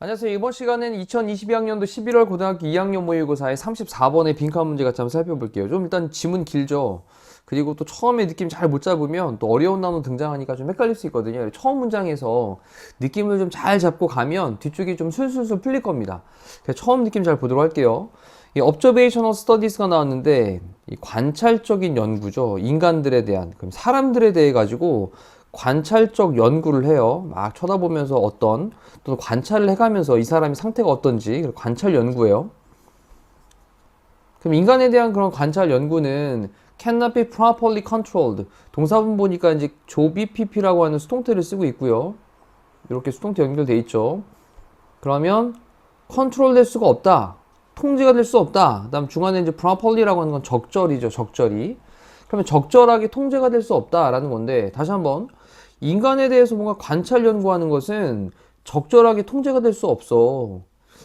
안녕하세요. 이번 시간에는 2022학년도 11월 고등학교 2학년 모의고사의 34번의 빈칸 문제 같이 한번 살펴볼게요. 좀 일단 지문 길죠? 그리고 또 처음에 느낌 잘 못 잡으면 또 어려운 단어 등장하니까 좀 헷갈릴 수 있거든요. 처음 문장에서 느낌을 좀 잘 잡고 가면 뒤쪽이 좀 술술술 풀릴 겁니다. 처음 느낌 잘 보도록 할게요. 이 observational studies가 나왔는데 이 관찰적인 연구죠. 인간들에 대한 그럼 사람들에 대해 가지고 관찰적 연구를 해요. 막 쳐다보면서 어떤 또 관찰을 해가면서 이 사람이 상태가 어떤지 관찰 연구예요. 그럼 인간에 대한 그런 관찰 연구는 cannot be properly controlled. 동사분 보니까 이제 조비pp라고 하는 수동태를 쓰고 있고요. 이렇게 수동태 연결돼 있죠. 그러면 컨트롤 될 수가 없다. 통제가 될 수 없다. 그다음 중간에 이제 properly라고 하는 건 적절이죠. 적절히. 그러면 적절하게 통제가 될 수 없다라는 건데 다시 한번 인간에 대해서 뭔가 관찰 연구하는 것은 적절하게 통제가 될 수 없어.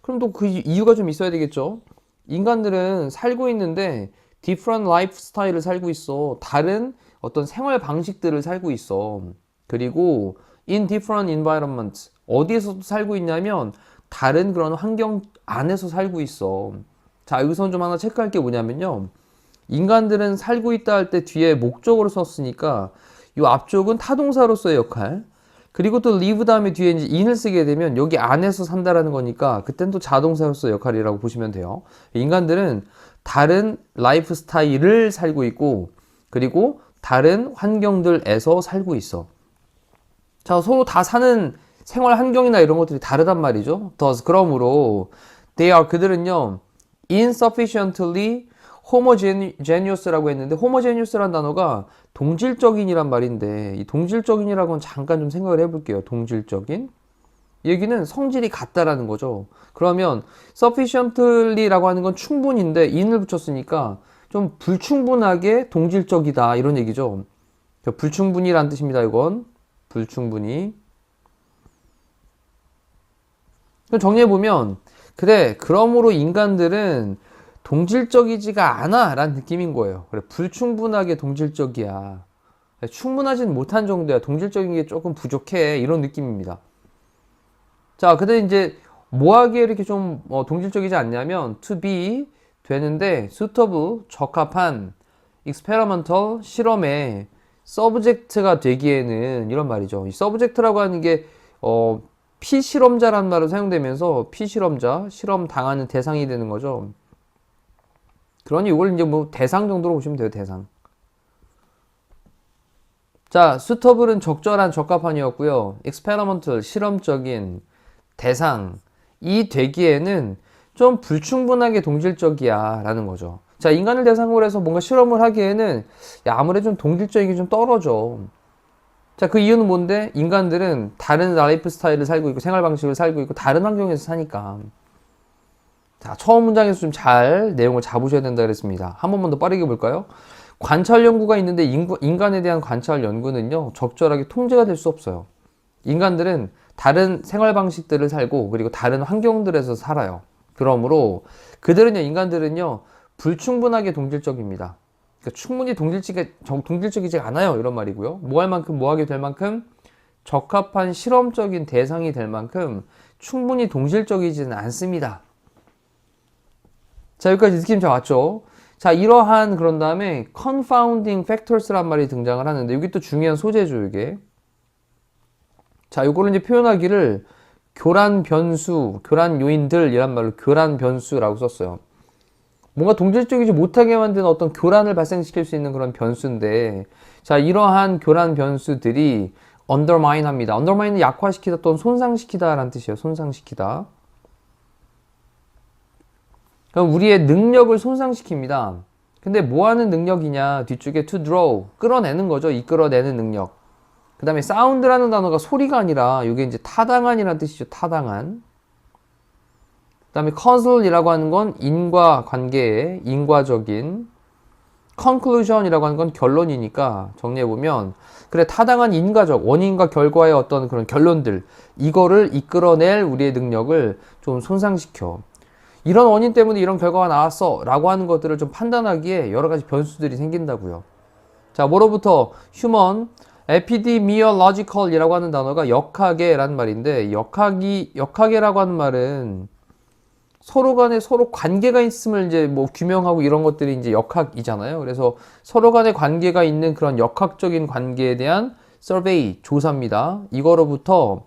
그럼 또 그 이유가 좀 있어야 되겠죠? 인간들은 살고 있는데 different lifestyle을 살고 있어. 다른 어떤 생활 방식들을 살고 있어. 그리고 in different environments. 어디에서 살고 있냐면 다른 그런 환경 안에서 살고 있어. 자, 여기서 좀 하나 체크할 게 뭐냐면요. 인간들은 살고 있다 할 때 뒤에 목적으로 썼으니까 이 앞쪽은 타동사로서의 역할. 그리고 또 live 다음에 뒤에 이제 in을 쓰게 되면 여기 안에서 산다라는 거니까 그땐 또 자동사로서의 역할이라고 보시면 돼요. 인간들은 다른 라이프 스타일을 살고 있고 그리고 다른 환경들에서 살고 있어. 자, 서로 다 사는 생활 환경이나 이런 것들이 다르단 말이죠. thus 그러므로 they are 그들은요 insufficiently homogeneous라고 했는데 homogeneous라는 단어가 동질적인이란 말인데 이 동질적인이라고는 잠깐 좀 생각을 해볼게요. 동질적인 얘기는 성질이 같다라는 거죠. 그러면 sufficiently라고 하는 건 충분인데 in을 붙였으니까 좀 불충분하게 동질적이다 이런 얘기죠. 불충분이란 뜻입니다. 이건 불충분히. 정리해 보면 그래 그러므로 인간들은 동질적이지가 않아 라는 느낌인 거예요. 그래, 불충분하게 동질적이야. 충분하진 못한 정도야. 동질적인 게 조금 부족해. 이런 느낌입니다. 자, 근데 이제 뭐하기에 이렇게 좀 어, 동질적이지 않냐면 to be 되는데 suitable 적합한 experimental 실험에 subject가 되기에는 이런 말이죠. 이 subject라고 하는 게 어, 피실험자라는 말로 사용되면서 피실험자, 실험 당하는 대상이 되는 거죠. 그러니 이걸 이제 뭐 대상 정도로 보시면 돼요, 대상. 자, 수터블은 적절한 적합한이었고요. experimental, 실험적인 대상, 이 되기에는 좀 불충분하게 동질적이야 라는 거죠. 자, 인간을 대상으로 해서 뭔가 실험을 하기에는 야, 아무래도 좀 동질적인 게 좀 떨어져. 자, 그 이유는 뭔데? 인간들은 다른 라이프 스타일을 살고 있고 생활 방식을 살고 있고 다른 환경에서 사니까. 자, 처음 문장에서 좀 잘 내용을 잡으셔야 된다 그랬습니다. 한 번만 더 빠르게 볼까요? 관찰 연구가 있는데 인간에 대한 관찰 연구는요, 적절하게 통제가 될 수 없어요. 인간들은 다른 생활 방식들을 살고, 그리고 다른 환경들에서 살아요. 그러므로 그들은요, 인간들은요, 불충분하게 동질적입니다. 그러니까 충분히 동질적이, 동질적이지 않아요. 이런 말이고요. 뭐 할 만큼, 뭐 하게 될 만큼, 적합한 실험적인 대상이 될 만큼 충분히 동질적이지는 않습니다. 자, 여기까지 느낌 잘 왔죠? 자, 이러한 그런 다음에 confounding factors란 말이 등장을 하는데 여기 또 중요한 소재죠, 이게. 자, 요거를 이제 표현하기를 교란 변수, 교란 요인들이란 말로 교란 변수라고 썼어요. 뭔가 동질적이지 못하게 만드는 어떤 교란을 발생시킬 수 있는 그런 변수인데, 자, 이러한 교란 변수들이 undermine 합니다. undermine은 약화시키다 또는 손상시키다 라는 뜻이에요. 손상시키다. 그럼 우리의 능력을 손상시킵니다. 근데 뭐 하는 능력이냐? 뒤쪽에 to draw, 끌어내는 거죠. 이끌어내는 능력. 그 다음에 사운드라는 단어가 소리가 아니라 이게 이제 타당한이라는 뜻이죠. 타당한. 그 다음에 causal이라고 하는 건 인과 관계의 인과적인 conclusion이라고 하는 건 결론이니까 정리해보면 그래 타당한 인과적 원인과 결과의 어떤 그런 결론들 이거를 이끌어낼 우리의 능력을 좀 손상시켜 이런 원인 때문에 이런 결과가 나왔어 라고 하는 것들을 좀 판단하기에 여러 가지 변수들이 생긴다고요. 자, 뭐로부터 human epidemiological이라고 하는 단어가 역학계라는 말인데 역학이 역학계라고 하는 말은 서로 간에 서로 관계가 있음을 이제 뭐 규명하고 이런 것들이 이제 역학이잖아요. 그래서 서로 간에 관계가 있는 그런 역학적인 관계에 대한 서베이 조사입니다. 이거로부터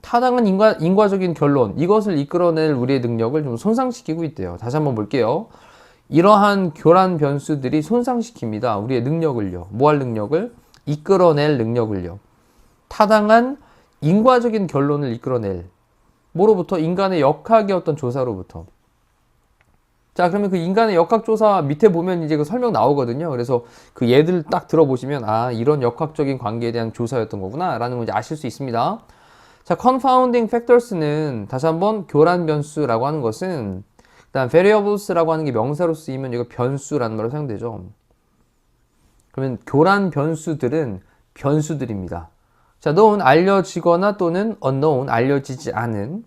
타당한 인과, 인과적인 결론 이것을 이끌어낼 우리의 능력을 좀 손상시키고 있대요. 다시 한번 볼게요. 이러한 교란 변수들이 손상시킵니다. 우리의 능력을요. 뭐 할 능력을? 이끌어낼 능력을요. 타당한 인과적인 결론을 이끌어낼. 뭐로부터? 인간의 역학의 어떤 조사로부터. 자, 그러면 그 인간의 역학조사 밑에 보면 이제 그 설명 나오거든요. 그래서 그 예들 딱 들어보시면, 아, 이런 역학적인 관계에 대한 조사였던 거구나. 라는 걸 이제 아실 수 있습니다. 자, confounding factors는 다시 한번 교란 변수라고 하는 것은 일단 variables라고 하는 게 명사로 쓰이면 이거 변수라는 말로 사용되죠. 그러면 교란 변수들은 변수들입니다. 자, known 알려지거나 또는 unknown 알려지지 않은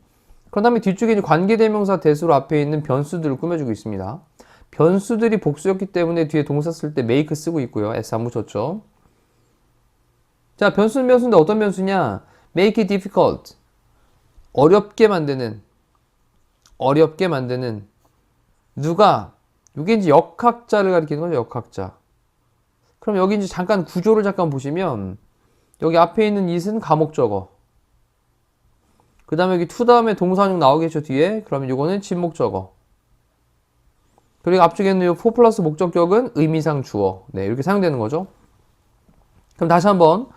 그런 다음에 뒤쪽에 관계대명사 대수로 앞에 있는 변수들을 꾸며주고 있습니다. 변수들이 복수였기 때문에 뒤에 동사 쓸 때 make 쓰고 있고요. s 안 붙였죠. 자, 변수는 변수인데 어떤 변수냐? make it difficult. 어렵게 만드는 어렵게 만드는 누가 이게 이제 역학자를 가리키는 거죠. 역학자. 그럼 여기 이제 잠깐 구조를 잠깐 보시면 여기 앞에 있는 it은 가목적어. 그 다음에 여기 to 다음에 동사용 나오겠죠, 뒤에. 그러면 이거는 진목적어. 그리고 앞쪽에 있는 이 for 플러스 목적격은 의미상 주어. 네, 이렇게 사용되는 거죠. 그럼 다시 한번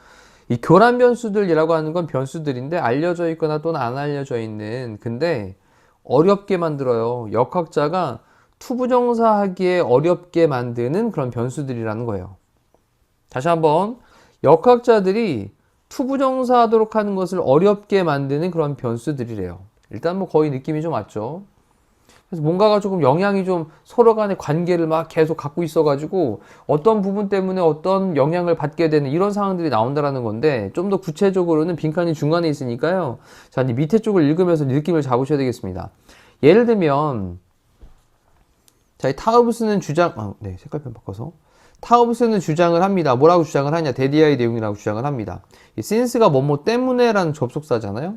이 교란 변수들이라고 하는 건 변수들인데 알려져 있거나 또는 안 알려져 있는 근데 어렵게 만들어요. 역학자가 투부정사 하기에 어렵게 만드는 그런 변수들이라는 거예요. 다시 한번 역학자들이 투부정사 하도록 하는 것을 어렵게 만드는 그런 변수들이래요. 일단 뭐 거의 느낌이 좀 왔죠. 그래서 뭔가가 조금 영향이 좀 서로 간의 관계를 막 계속 갖고 있어가지고 어떤 부분 때문에 어떤 영향을 받게 되는 이런 상황들이 나온다라는 건데 좀 더 구체적으로는 빈칸이 중간에 있으니까요. 자, 이제 밑에 쪽을 읽으면서 느낌을 잡으셔야 되겠습니다. 예를 들면 자, 이 타우브스는 주장, 아, 네, 색깔펜 바꿔서. 타우브스는 주장을 합니다. 뭐라고 주장을 하냐? 데디아의 내용이라고 주장을 합니다. 이 since가 뭐뭐 때문에라는 접속사잖아요.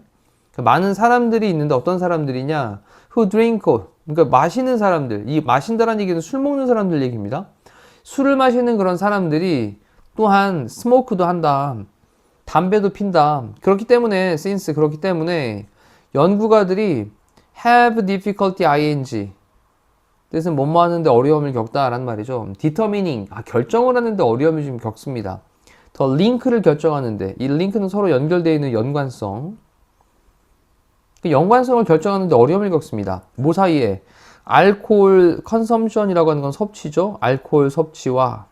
그러니까 많은 사람들이 있는데 어떤 사람들이냐? who drink, 그러니까 마시는 사람들. 이 마신다라는 얘기는 술 먹는 사람들 얘기입니다. 술을 마시는 그런 사람들이 또한 스모크도 한다. 담배도 핀다. 그렇기 때문에 since 그렇기 때문에 연구가들이 have difficulty ing 뜻은 뭐뭐 하는데 어려움을 겪다라는 말이죠. determining 아, 결정을 하는데 어려움을 좀 겪습니다. 더 링크를 결정하는데 이 링크는 서로 연결되어 있는 연관성 그 연관성을 결정하는데 어려움을 겪습니다. 뭐 사이에 알코올 컨섬션이라고 하는 건 섭취죠. 알코올 섭취와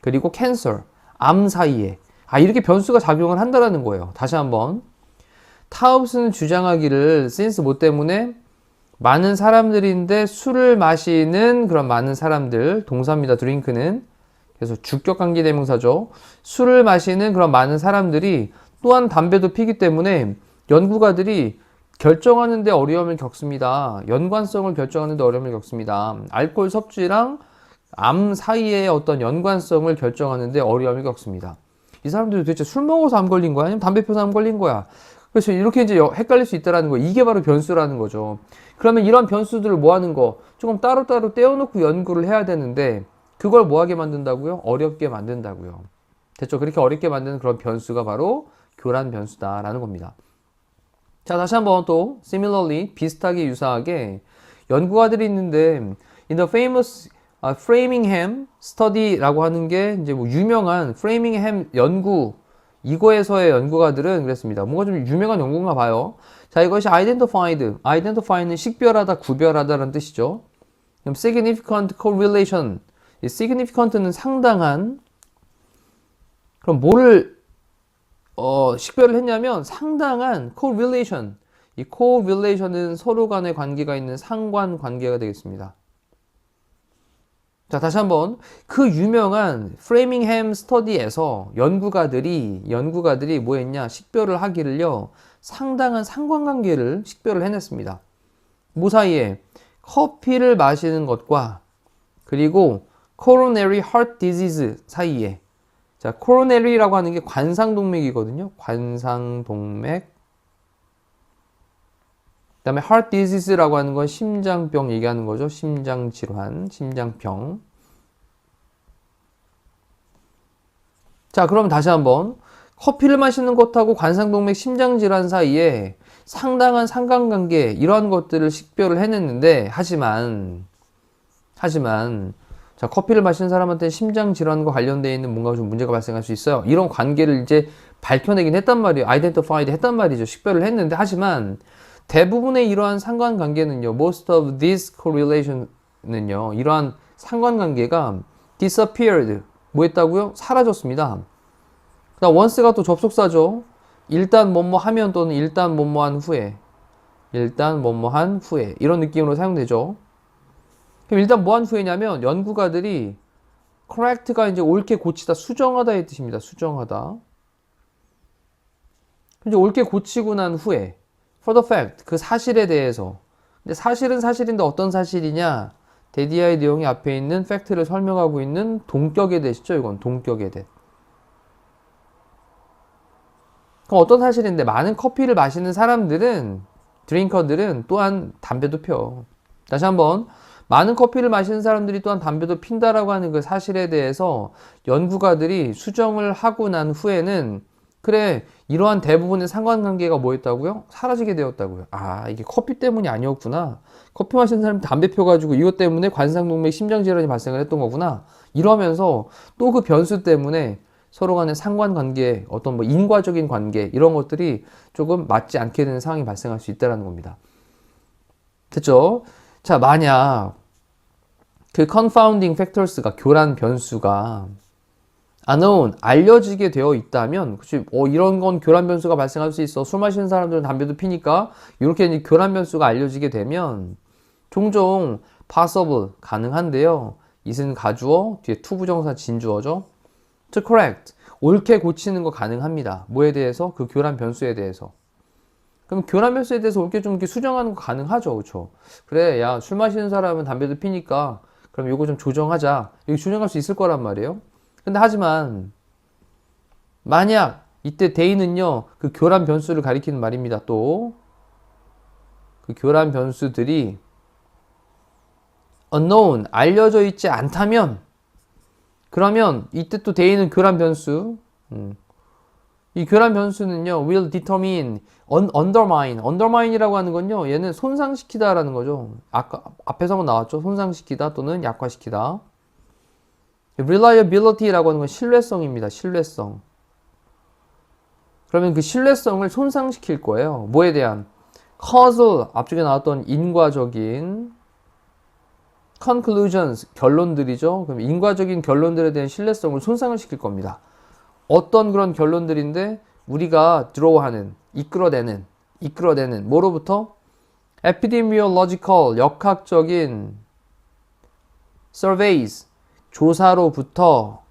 그리고 캔서 암 사이에 아 이렇게 변수가 작용을 한다라는 거예요. 다시 한번 타우스는 주장하기를 since 뭐 때문에 많은 사람들인데 술을 마시는 그런 많은 사람들 동사입니다. 드링크는 그래서 주격 관계 대명사죠. 술을 마시는 그런 많은 사람들이 또한 담배도 피기 때문에 연구가들이 결정하는데 어려움을 겪습니다. 연관성을 결정하는데 어려움을 겪습니다. 알코올 섭취랑 암 사이의 어떤 연관성을 결정하는데 어려움을 겪습니다. 이 사람들이 도대체 술 먹어서 암 걸린 거야? 아니면 담배 피워서 암 걸린 거야? 그래서 이렇게 이제 헷갈릴 수 있다라는 거. 이게 바로 변수라는 거죠. 그러면 이런 변수들을 뭐 하는 거? 조금 따로따로 떼어놓고 연구를 해야 되는데 그걸 뭐 하게 만든다고요? 어렵게 만든다고요. 됐죠? 그렇게 어렵게 만드는 그런 변수가 바로 교란 변수다라는 겁니다. 자, 다시 한번 또 similarly 비슷하게 유사하게 연구가들이 있는데 in the famous uh, Framingham study라고 하는 게 이제 뭐 유명한 Framingham 연구 이거에서의 연구가들은 그랬습니다. 뭔가 좀 유명한 연구인가 봐요. 자, 이것이 identified. identify는 식별하다, 구별하다라는 뜻이죠. 그럼 significant correlation. 이 significant는 상당한 그럼 뭐를 어, 식별을 했냐면 상당한 correlation. 이 correlation은 서로 간의 관계가 있는 상관 관계가 되겠습니다. 자, 다시 한번 그 유명한 프레밍햄 스터디에서 연구가들이 연구가들이 뭐 했냐? 식별을 하기를요. 상당한 상관관계를 식별을 해냈습니다. 뭐 사이에 커피를 마시는 것과 그리고 coronary heart disease 사이에 자, coronary라고 하는 게 관상동맥이거든요. 관상동맥. 그 다음에 heart disease라고 하는 건 심장병 얘기하는 거죠. 심장 질환, 심장병. 자, 그럼 다시 한번 커피를 마시는 것하고 관상동맥 심장 질환 사이에 상당한 상관관계 이러한 것들을 식별을 해냈는데 하지만 하지만 자 커피를 마시는 사람한테 심장 질환과 관련되어 있는 뭔가 좀 문제가 발생할 수 있어요. 이런 관계를 이제 밝혀내긴 했단 말이에요. identified 했단 말이죠. 식별을 했는데 하지만 대부분의 이러한 상관관계는요. most of these correlation은요. 이러한 상관관계가 disappeared 뭐 했다고요? 사라졌습니다. 그다음 once가 또 접속사죠. 일단 뭐뭐 하면 또는 일단 뭐뭐 한 후에 일단 뭐뭐 한 후에 이런 느낌으로 사용되죠. 그럼 일단 뭐 한 후에냐면 연구가들이 correct가 이제 옳게 고치다 수정하다의 뜻입니다. 수정하다. 이제 옳게 고치고 난 후에 for the fact 그 사실에 대해서. 근데 사실은 사실인데 어떤 사실이냐? 데디아의 내용이 앞에 있는 팩트를 설명하고 있는 동격에 대시죠 이건. 동격에 대 그럼 어떤 사실인데? 많은 커피를 마시는 사람들은 드링커들은 또한 담배도 펴. 다시 한번. 많은 커피를 마시는 사람들이 또한 담배도 핀다라고 하는 그 사실에 대해서 연구가들이 수정을 하고 난 후에는 그래 이러한 대부분의 상관관계가 뭐였다고요? 사라지게 되었다고요. 아 이게 커피 때문이 아니었구나. 커피 마시는 사람이 담배 펴가지고 이것 때문에 관상동맥 심장질환이 발생을 했던 거구나. 이러면서 또 그 변수 때문에 서로 간의 상관관계, 어떤 뭐 인과적인 관계 이런 것들이 조금 맞지 않게 되는 상황이 발생할 수 있다는 겁니다. 됐죠? 자 만약 그 confounding factors가 교란 변수가 unknown 알려지게 되어 있다면 그치 어 이런 건 교란 변수가 발생할 수 있어. 술 마시는 사람들은 담배도 피니까 이렇게 이제 교란 변수가 알려지게 되면 종종 possible 가능한데요. 이은 가주어 뒤에 투부정사 진주어죠. To correct. 옳게 고치는 거 가능합니다. 뭐에 대해서? 그 교란 변수에 대해서. 그럼 교란 변수에 대해서 옳게 좀 이렇게 수정하는 거 가능하죠. 그렇죠 그래 야 술 마시는 사람은 담배도 피니까 그럼 요거 좀 조정하자. 이거 조정할 수 있을 거란 말이에요 근데 하지만 만약 이때 대인은요 그 교란 변수를 가리키는 말입니다 또. 그 교란 변수들이 unknown 알려져 있지 않다면 그러면 이때 또 대인은 교란 변수 음. 이 교란 변수는요 will determine un, undermine undermine이라고 하는 건요 얘는 손상시키다라는 거죠. 아까 앞에서 한번 나왔죠? 손상시키다 또는 약화시키다 reliability라고 하는 건 신뢰성입니다. 신뢰성. 그러면 그 신뢰성을 손상시킬 거예요. 뭐에 대한? causal, 앞쪽에 나왔던 인과적인 conclusions, 결론들이죠. 그럼 인과적인 결론들에 대한 신뢰성을 손상을 시킬 겁니다. 어떤 그런 결론들인데 우리가 드로우하는, 이끌어내는, 이끌어내는 뭐로부터? epidemiological, 역학적인 surveys, 조사로부터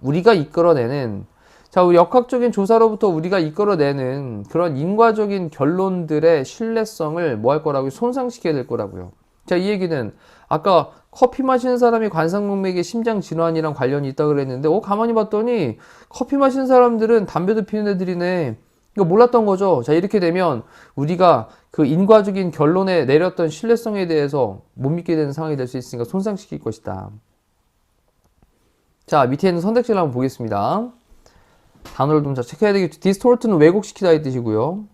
우리가 이끌어내는 자, 역학적인 조사로부터 우리가 이끌어내는 그런 인과적인 결론들의 신뢰성을 뭐 할 거라고요? 손상시켜야 될 거라고요. 자, 이 얘기는 아까 커피 마시는 사람이 관상동맥의 심장 질환이랑 관련이 있다 그랬는데, 어, 가만히 봤더니 커피 마시는 사람들은 담배도 피는 애들이네. 이거 몰랐던 거죠. 자, 이렇게 되면 우리가 그 인과적인 결론에 내렸던 신뢰성에 대해서 못 믿게 되는 상황이 될 수 있으니까 손상시킬 것이다. 자, 밑에 있는 선택지를 한번 보겠습니다. 단어를 좀 잘 체크해야 되겠죠. distort는 왜곡시키다 이 뜻이고요.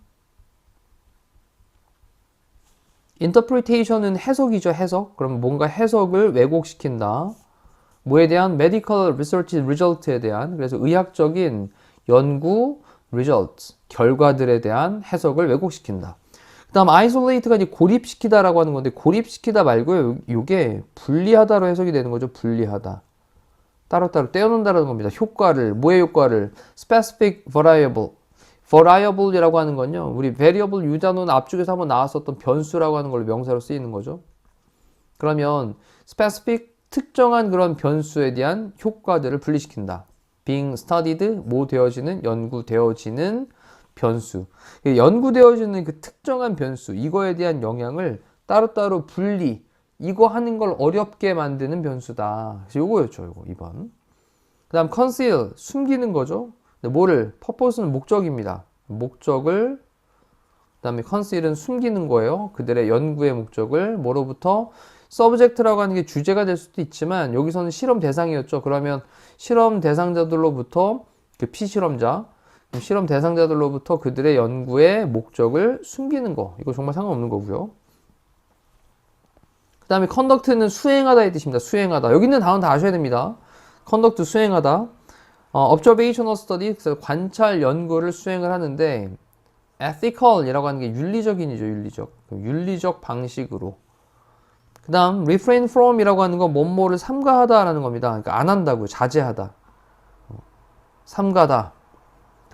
interpretation은 해석이죠, 해석. 그러면 뭔가 해석을 왜곡시킨다. 뭐에 대한 medical research result에 대한 그래서 의학적인 연구 results 결과들에 대한 해석을 왜곡시킨다. 그다음 isolate가 이제 고립시키다라고 하는 건데 고립시키다 말고요. 이게 분리하다로 해석이 되는 거죠. 분리하다. 따로따로 떼어놓는다는 겁니다. 효과를, 뭐의 효과를? specific variable. variable이라고 하는 건요. 우리 variable 유단어는 앞쪽에서 한번 나왔었던 변수라고 하는 걸로 명사로 쓰이는 거죠. 그러면 specific 특정한 그런 변수에 대한 효과들을 분리시킨다. being studied, 뭐 되어지는, 연구되어지는 변수. 연구되어지는 그 특정한 변수, 이거에 대한 영향을 따로따로 분리, 이거 하는 걸 어렵게 만드는 변수다. 요거였죠, 요거 2번. 그 다음 conceal 숨기는 거죠. 뭐를 purpose는 목적입니다. 목적을 그 다음에 conceal은 숨기는 거예요. 그들의 연구의 목적을 뭐로부터 subject라고 하는 게 주제가 될 수도 있지만 여기서는 실험 대상이었죠. 그러면 실험 대상자들로부터 그 피실험자 실험 대상자들로부터 그들의 연구의 목적을 숨기는 거 이거 정말 상관없는 거고요. 그 다음에 conduct는 수행하다의 뜻입니다. 수행하다. 여기 있는 단어 다 아셔야 됩니다. conduct 수행하다. 어, observational study 관찰 연구를 수행을 하는데 ethical이라고 하는 게 윤리적인이죠. 윤리적. 윤리적 방식으로. 그 다음 refrain from이라고 하는 건 뭐뭐를 삼가하다라는 겁니다. 그러니까 안 한다고요. 자제하다. 어, 삼가다.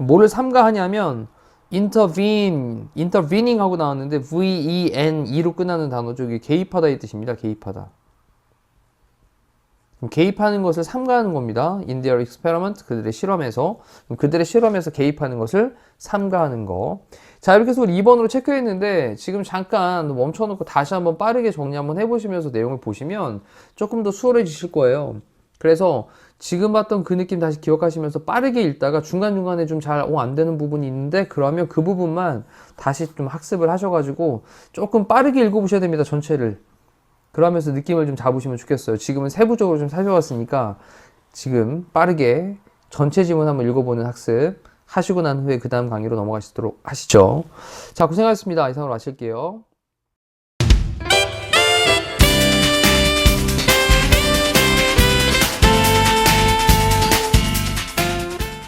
뭐를 삼가하냐면 intervene, intervening 하고 나왔는데 V-E-N-E로 끝나는 단어죠. 이게 개입하다의 뜻입니다. 개입하다. 개입하는 것을 삼가하는 겁니다. In their experiment, 그들의 실험에서. 그들의 실험에서 개입하는 것을 삼가하는 거. 자, 이렇게 해서 우리 2번으로 체크했는데, 지금 잠깐 멈춰놓고 다시 한번 빠르게 정리 한번 해보시면서 내용을 보시면 조금 더 수월해지실 거예요. 그래서 지금 봤던 그 느낌 다시 기억하시면서 빠르게 읽다가 중간중간에 좀 잘, 어, 안 되는 부분이 있는데, 그러면 그 부분만 다시 좀 학습을 하셔가지고 조금 빠르게 읽어보셔야 됩니다, 전체를. 그러면서 느낌을 좀 잡으시면 좋겠어요. 지금은 세부적으로 좀 살펴봤으니까 지금 빠르게 전체 지문 한번 읽어보는 학습 하시고 난 후에 그 다음 강의로 넘어가시도록 하시죠. 자, 고생하셨습니다. 이상으로 마칠게요.